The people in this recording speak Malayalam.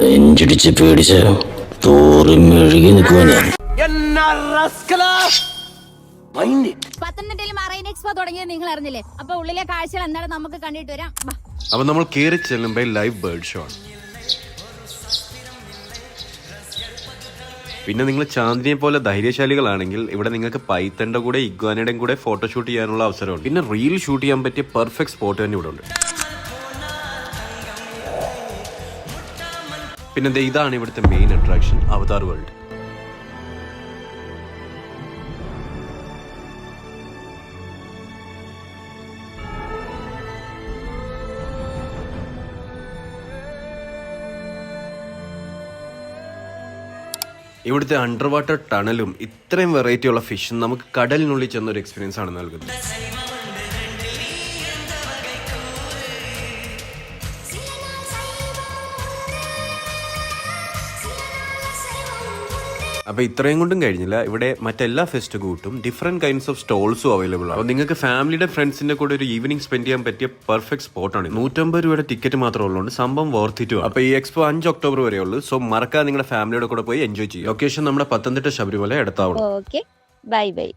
നെഞ്ചിടിച്ച് പേടിച്ച് തോറി മെഴുകി നിൽക്കുവാ ഞാൻ. പത്തനംതിട്ടയിൽ മറൈൻ എക്സ്പോ തുടങ്ങിയത് നിങ്ങൾ അറിഞ്ഞില്ലേ അപ്പൊ ഉള്ളിലെ കാഴ്ചകൾ എന്താണ് നമുക്ക് കണ്ടിട്ട് വരാം. അപ്പൊ നമ്മൾ കയറി ലൈവ് ബേർഡ് ഷോ ആണ്. പിന്നെ നിങ്ങൾ ചാന്ദിനെ പോലെ ധൈര്യശാലികളാണെങ്കിൽ ഇവിടെ നിങ്ങൾക്ക് പൈത്തന്റെ കൂടെ ഇഗ്വാനയുടെയും കൂടെ ഫോട്ടോഷൂട്ട് ചെയ്യാനുള്ള അവസരമുണ്ട്. പിന്നെ റീൽ ഷൂട്ട് ചെയ്യാൻ പറ്റിയ പെർഫെക്റ്റ് സ്പോട്ട് തന്നെ ഇവിടെ ഉണ്ട്. പിന്നെ ഇതാണ് ഇവിടുത്തെ മെയിൻ അട്രാക്ഷൻ അവതാർ വേൾഡ് ഇവിടുത്തെ അണ്ടർ വാട്ടർ ടണലും ഇത്രയും വെറൈറ്റിയുള്ള ഫിഷും നമുക്ക് കടലിനുള്ളിൽ ചെന്നൊരു എക്സ്പീരിയൻസ് ആണ് നൽകുന്നത്. അപ്പൊ ഇത്രയും കൊണ്ടും കഴിഞ്ഞില്ല. ഇവിടെ മറ്റെല്ലാ ഫെസ്റ്റ് കൂട്ടും ഡിഫറെന്റ് കൈൻഡ്സ് ഓഫ് സ്റ്റോൾസും അവൈലബിൾ ആണ്. അപ്പോൾ നിങ്ങൾക്ക് ഫാമിലിയുടെ ഫ്രണ്ട്സിന്റെ കൂടെ ഒരു ഈവനിങ് സ്പെൻഡ് ചെയ്യാൻ പറ്റിയ പെർഫെക്റ്റ് സ്പോട്ട് സ്പോട്ടാണ് നൂറ്റമ്പത് രൂപയുടെ ടിക്കറ്റ് മാത്രമേ ഉള്ളൂ സംഭവം വർത്തിറ്റും അപ്പൊ ഈ എക്സ്പോ അഞ്ച് ഒക്ടോബർ വരെ ഉള്ളൂ. സോ മറക്കാതെ നിങ്ങളുടെ ഫാമിലിയുടെ കൂടെ പോയി എൻജോയ് ചെയ്യും ലൊക്കേഷൻ നമ്മുടെ പത്തനംതിട്ട ശബരിമല എടുത്താവണം ഓക്കെ ബൈ ബൈ